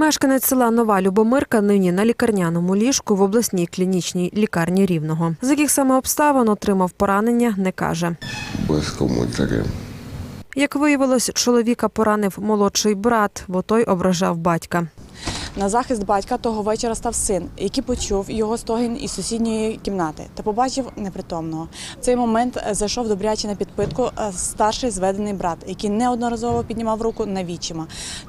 Мешканець села Нова Любомирка нині на лікарняному ліжку в обласній клінічній лікарні Рівного. З яких саме обставин отримав поранення, не каже. Як виявилось, чоловіка поранив молодший брат, бо той ображав батька. На захист батька того вечора став син, який почув його стогін із сусідньої кімнати та побачив непритомного. В цей момент е, зайшов добряче на підпитку е, старший зведений брат, який неодноразово піднімав руку на вічима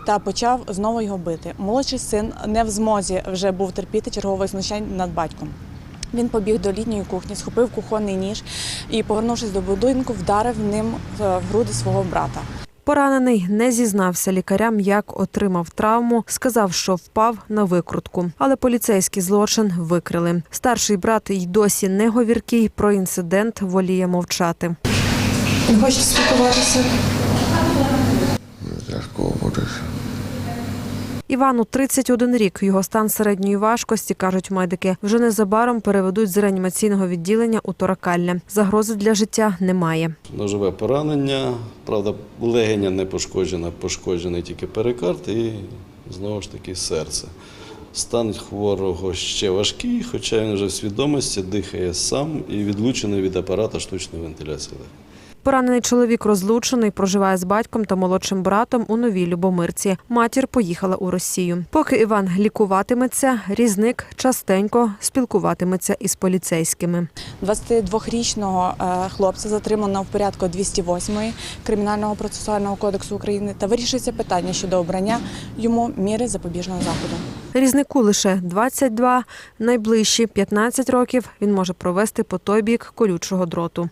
та почав знову його бити. Молодший син не в змозі вже був терпіти чергових знущань над батьком. Він побіг до літньої кухні, схопив кухонний ніж і, повернувшись до будинку, вдарив ним в в груди свого брата. Поранений не зізнався лікарям, як отримав травму, сказав, що впав на викрутку. Але поліцейський злочин викрили. Старший брат й досі не говіркий про інцидент воліє мовчати. Не хочете спілкуватися? Івану 31 рік. Його стан середньої важкості, кажуть медики. Вже незабаром переведуть з реанімаційного відділення у торакальне. Загрози для життя немає. Ножове поранення, правда, легеня не пошкоджена, пошкоджений тільки перикард і знову ж таки серце. Стан хворого ще важкий, хоча він вже в свідомості дихає сам і відлучений від апарата штучної вентиляції. Поранений чоловік розлучений, проживає з батьком та молодшим братом у новій Любомирці. Матір поїхала у Росію. Поки Іван лікуватиметься, різник частенько спілкуватиметься із поліцейськими. 22-річного е, хлопця затримано в порядку 208 Кримінального процесуального кодексу України та вирішується питання щодо обрання йому міри запобіжного заходу. Різнику лише 22, найближчі 15 років він може провести по той бік колючого дроту.